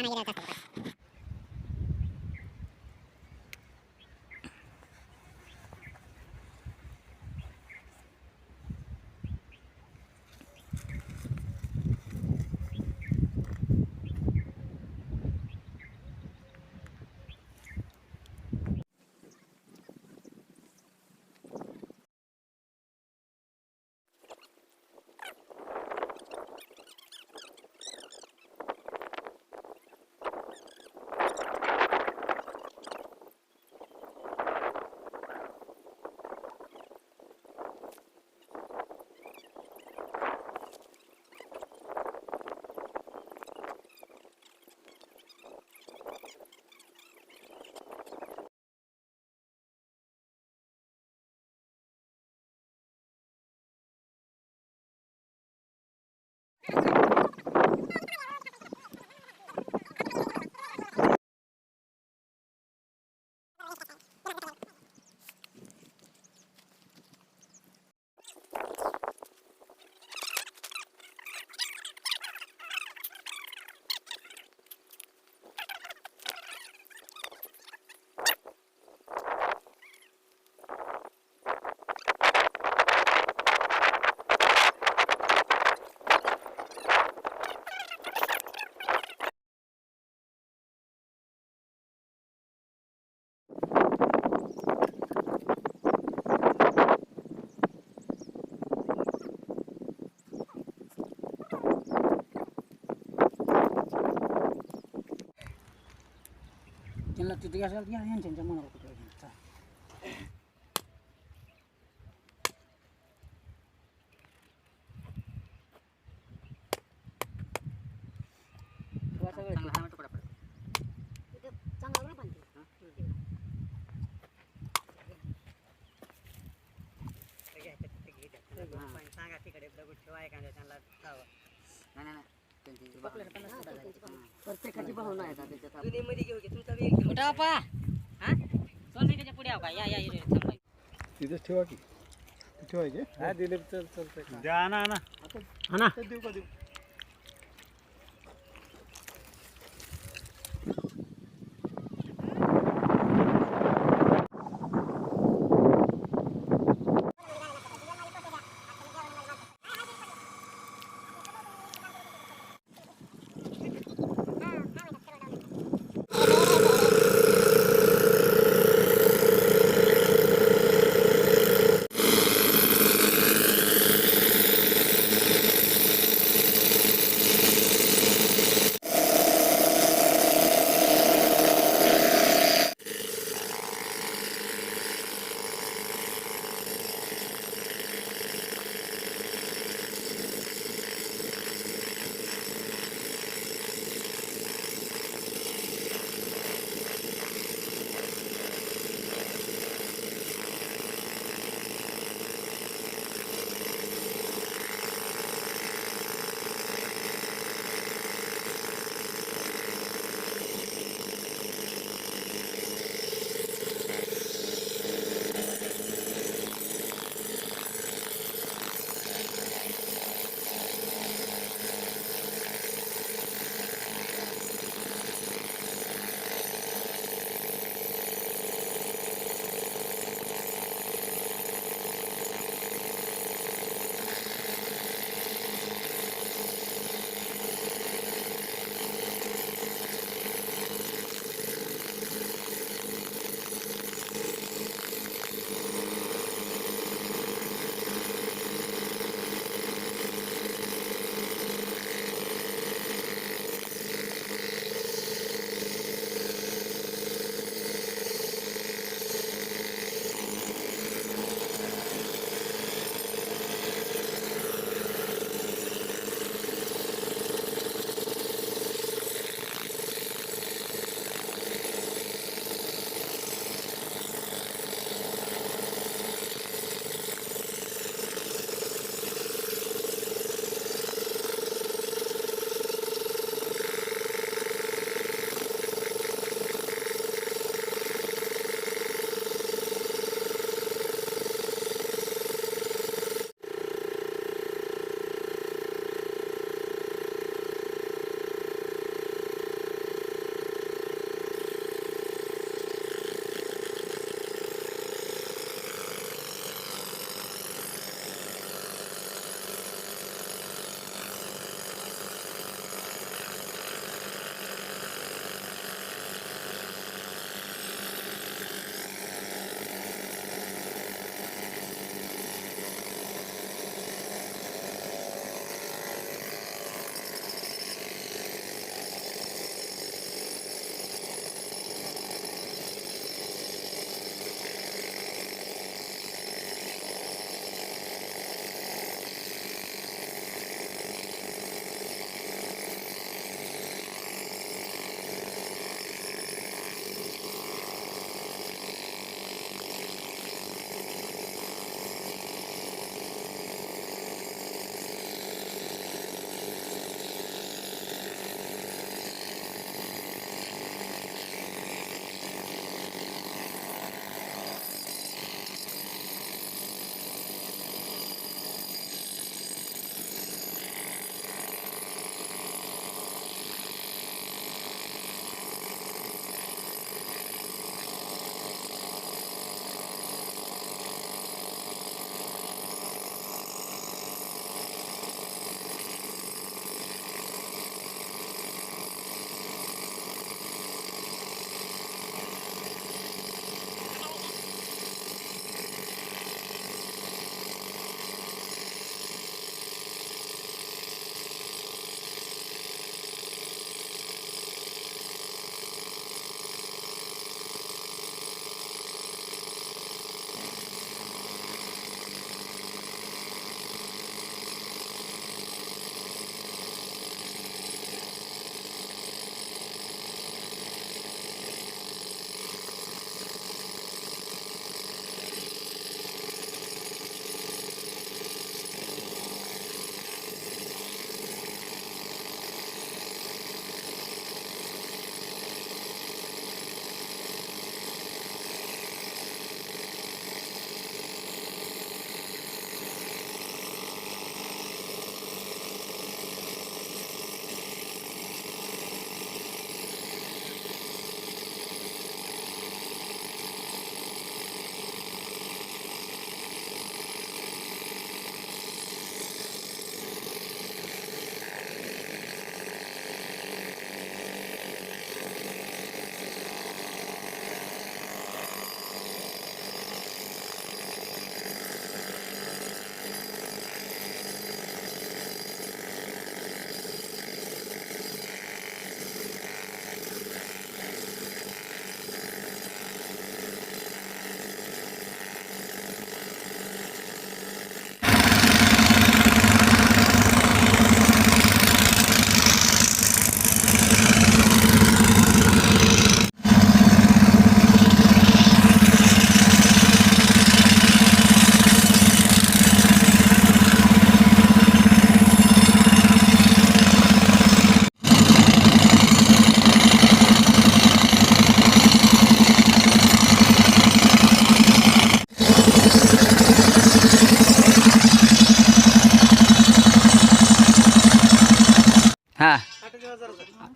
7色だったと思います。असेल या यांच्या मनावर कुठे चालेल. सांगा तिकडे दगड ठेवा एखाद्या त्यांना जावं. नाही, नाही, नाही. त्यांची प्रत्येकाची भावना आहे त्याच्यात मध्ये घेऊ तुमचा वेळ बापा हा सोनविकेच्या पुढे का. या या या, या थांबा. तिथेच ठेवा की ठेवायचे? हा दिले चल चलतंय द्या ना ना देऊ का देऊ?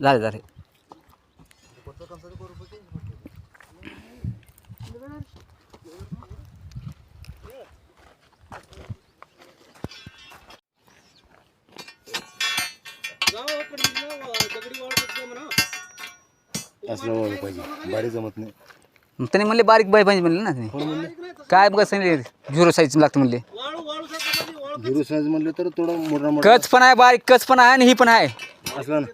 झाले झाले. असलं वाळू पाहिजे. बारी जमत नाही. मग त्याने म्हणले बारीक बाई पाहिजे म्हणले ना त्याने. काय बघा सांगितले झुरो साईज लागतं म्हणले. झिरो साईज म्हणलं तर थोडं मोठा मोठा. कच पण आहे बारीक कच पण आहे आणि ही पण आहे. असला ना.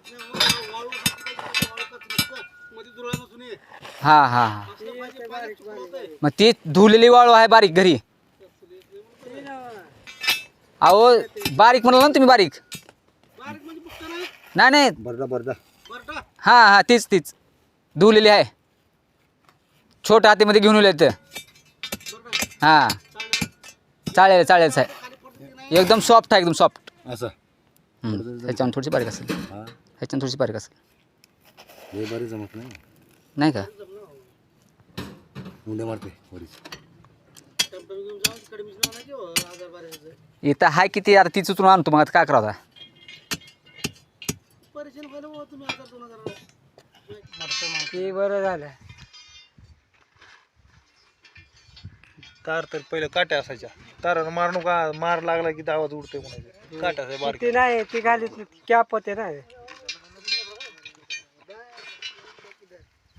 हा हा हा. मग ती धुलेली वाळू आहे बारीक घरी. अहो बारीक म्हणाला ना तुम्ही बारीक. नाही नाही. बरदा बरदा हा हा तीच तीच. धुलेली आहे. छोट्या हातीमध्ये घेऊन येते हा. चालेल चालेल साहेब. एकदम सॉफ्ट आहे एकदम सॉफ्ट असं. ह्याच्यावर थोडीशी बारीक असेल. हा. ह्याच्यावर थोडीशी बारीक असेल. नाही का? मारते वरीच. इथं हाय किती आता ती चुचून आणतो मग आता काय करावं आता? ते बरं झालं. तार तर पहिलं काट्या असायच्या. तारानं मार नका मार लागला की आवाज उडतोय म्हणायचं. काट्या असाय बारकी. ते नाही ती घालीत कॅप होते ना.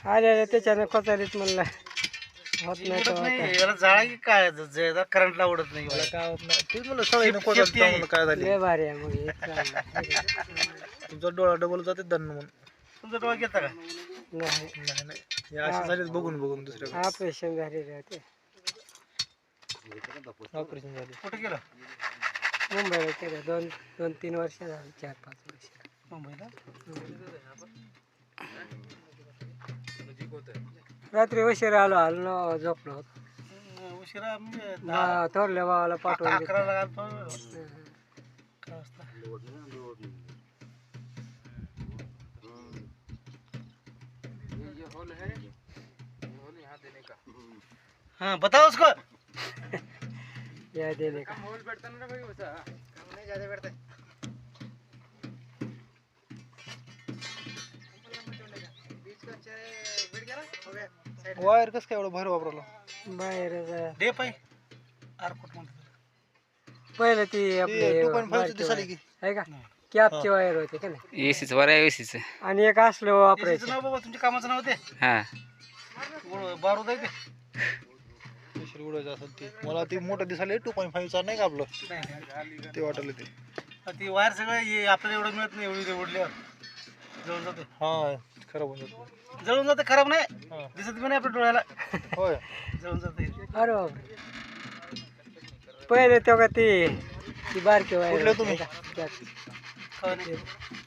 आले त्याच्यानं कोचालीत म्हणलं. होत नाही तर नाही. याला जाळा की काय? जरा करंटला उडत नाही. मला काय होत नाही. तेच म्हणलं जाऊ म्हणलं काय झाली? लय भारी आहे मग हे. चांगलं. तुमचा डोळा डबल जाते दन्न म्हणून. तुमचा डोळा घेता का? नाही. नाही नाही. हे बघून बघून दुसऱ्या ऑपरेशन झालेले होते ऑपरेशन झाले. कुठे गेलं? मुंबईला केलं. दोन दोन तीन वर्ष झाली चार पाच वर्ष. मुंबईला? रात्री उशीर आलो आलो न झोपलो. उशिरा म्हणजे बा- थोरल्या भावाला पाठवून दिलं. अकराला घालतो हं. अकरा वाजता हाँ बताओ उसको. या देने का? वायर कसं काय एवढं बाहेर वापरलं बाहेर जा- डे पाय. आर कुठं म्हणतात पहिलं ती आपली टू पॉईंट फाईव्ह बारकी दिसाली वायर. की. आहे का? कॅपची वायर होते का नाही? एसीचं बरं आहे एसीचं आणि एक असलं त्याचं वापरायचं. नाव बाबा तुमच्या कामाचं नाव ते? हां. उड- बारूद आहे ते दुसरी उडायचं असेल ते. मला ते मोठं दिसाले टू पॉईंट फाईव्हचा नाही का आपलं? ते वाटलं ते. ती वायर सगळं हे आपल्याला एवढं मिळत नाही एवढी उडल्यावर जळून जाते. हा. खराब होऊन जाते. जळून जाते खराब नाही. दिसत पण नाही आपल्या डोळ्याला. होय. जळून जाते अरे बापरे. पहिले तेव्हा ती ती बारकी वायर कुठले तुम्ही? का?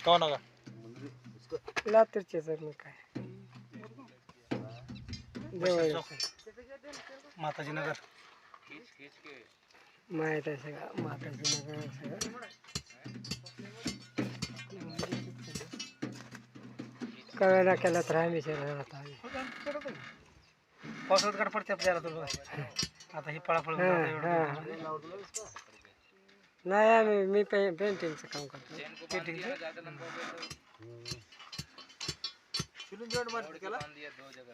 का नका. लातूरचे सर मग काय. जवळ माताजी नगर माहीत आहे सगळं माताची नगर सगळं. कळलं ना केला तर आम्ही राहतो पावसाळ्यात गाठ पडते आपल्याला बघा. आता ही पळापळ हा, हा. नाही आम्ही मी पे पेंटिंगचं काम करतो.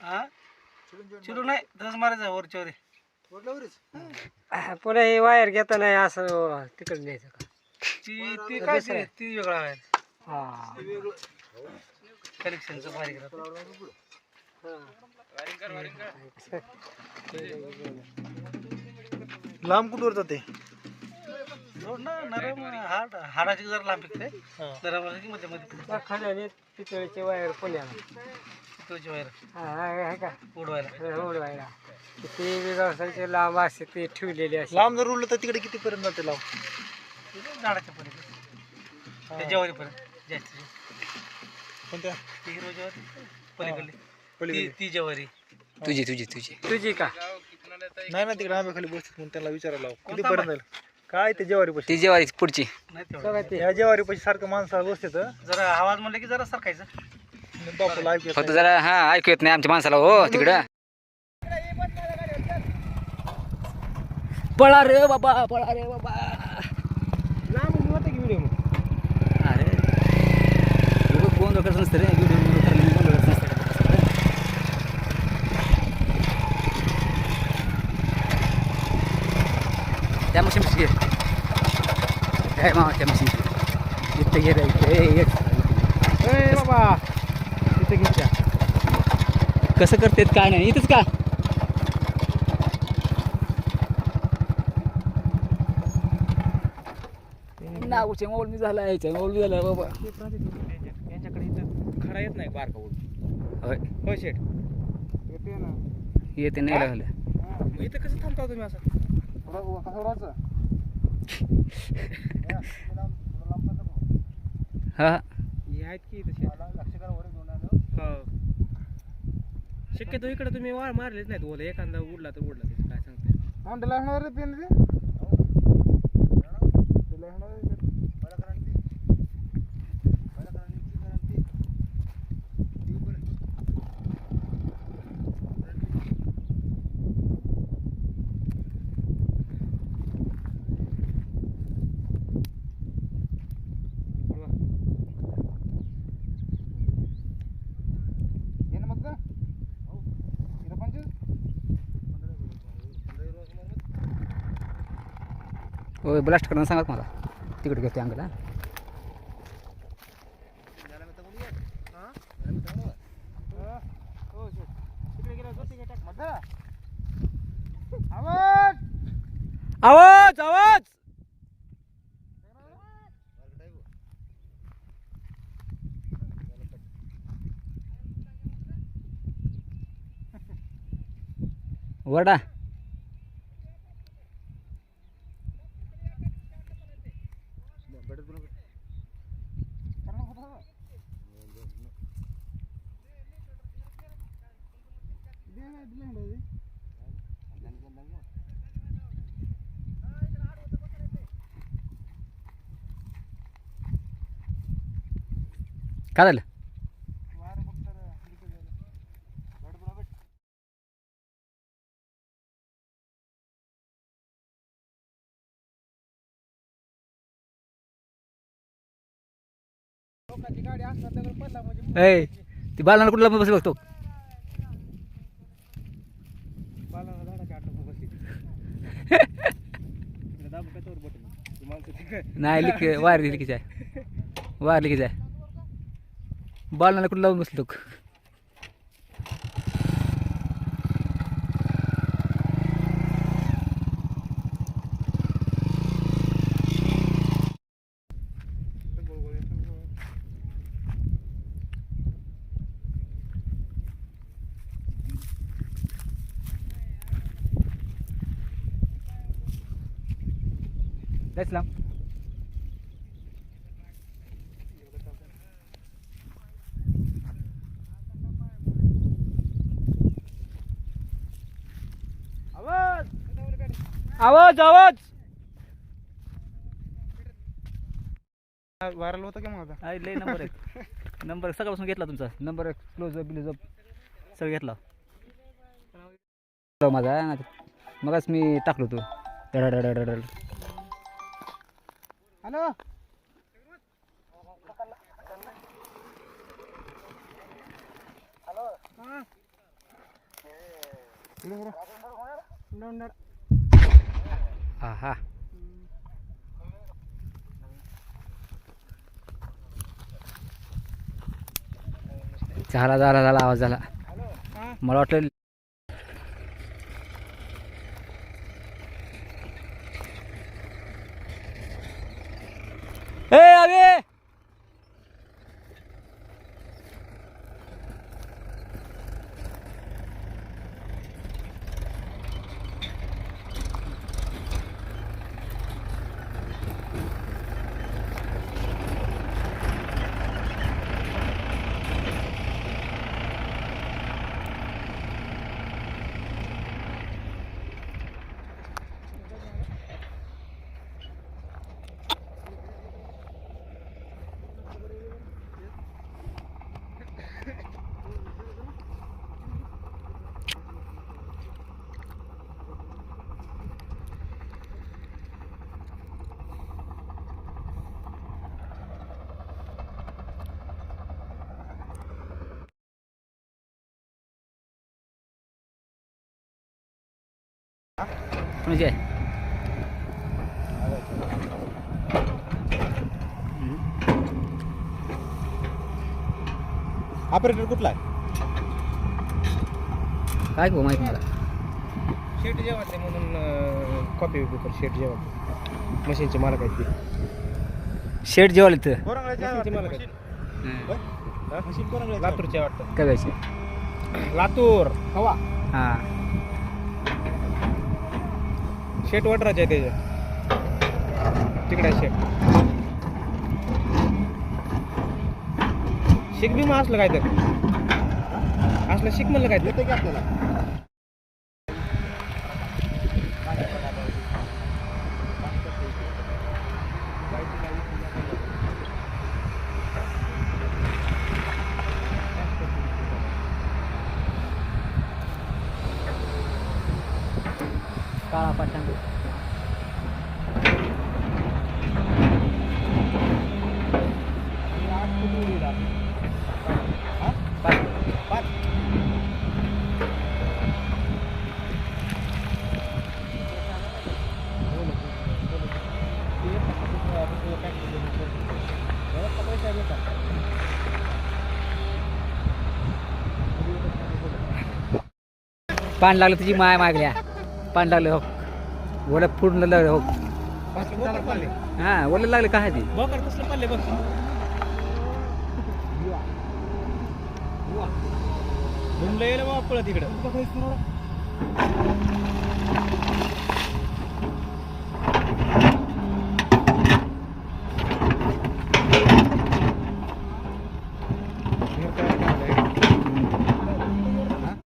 हा? चिडू नाही तसंच मारायचं वरच्या वरी हा, पुन्हा ही वायर घेता नाही असं तिकडे न्यायचं का? ती ती काय ती ती वेगळा आहे. हा. कनेक्शनचं बारीक राहतं. लांब कुठवर जाते नरम हाड हाडाची जरा लांब पिकते नरम की मध्ये मध्ये खड्याने पितळेची वायर हा आहे का? उडवायला. उडवायला. किती व्यवसायाची लांब असते ती ठेवलेली लांब जर उडलं तर तिकडे किती पर्यंत जाते लांब? झाडाच्या पर्यंत जेवारीपर्यंत जास्तीत कोणत्या? ती हिरो जेवारी पलीकडली. ती ती जेवारी. तुझी तुझी तुझी. तुझी का? नाही ना तिकडे आंबे खाली बसतात म्हणून त्याला विचारायला लाव. किती पर्यंत जाईल? काय ते जेवारी ती जेवारी पुढची. सगळं ते. या जेवारी पैसे सारखं माणसाला बसतात जरा आवाज म्हणलं की जरा सरकायचं. बापूला ऐकू येत फक्त जरा हा ऐकू येत नाही आमच्या माणसाला. हो तिकडं. पळा रे बाबा पळा रे बाबा. लांब होतं की व्हिडिओ अरे गोंधळ नसते रे? गोंधळ करत नसते त्या मशीन घे. काय मामा त्या मशीन इथं घे रे इथं. बाबा. तिथे घ्यायच्या कसं करतेत काय नाही. इथंच का? नागूचे मोल मी झाला यायचा मोल मी झाला बाबा. इथं येत नाही बारका होय. हो शेट येते ना. येते नाही लागलं. मग इथं कसं थांबता तुम्ही असं? थोडा उ- कसं उडायचं? हा. हे आहेत की इथं शेट लक्ष करा वर दोन आलं. हो. शक्यतो इकडे तुम्ही वाळ मारलेच नाहीत ओला. एखादा उडला तर उडला तिथे काय रे पेन रे दिला होणार रे बरं क्रांती बरं क्रांती क्रांती देऊ बरं ये ना मग का इथं पंचवीस होय ब्लास्ट करणं सांगा मला तिकडे घेते अंगला आवाज आवाज! वडा. काय झालं ए ती बालाला कुठला बस बघतो नाही लिक वायर लिकीच आहे वायर लिकीच आहे बालाला कुठं लावून बसलो जायचं लांब आवाज आवाज. व्हायरल होतं की मग आता? आहे लय नंबर एक नंबर सकाळपासून घेतला तुमचा. नंबर एक क्लोजअप बिलोजअप सगळं घेतला. तो माझा मगच मी टाकलो तो डडडडडड. हॅलो हा हा झाला झाला झाला आवाज झाला. मला वाटलं आहे ऑपरेटर कुठला आहे? काय भाऊ माहिती मला शेट जेवण म्हणून कॉपी पेपर शेट जेवण मशीनचे मालक आहेत ते. शेट जेवायला इथं मशीनचे मालक आहेत. हं. लातूरचे वाटतं. काय लातूर. हवा हां. शेट वटराचे आहे त्याचे. तिकडे आहे शेट. शिक बी मग असलं काय तर असलं शिक म्हणलं काय तर का आपल्याला? पान लागलं तुझी माय मागल्या. पान लागलं हो. ओला फुडलं लागलं हो. हा ओला लागलं काय ती तिकडं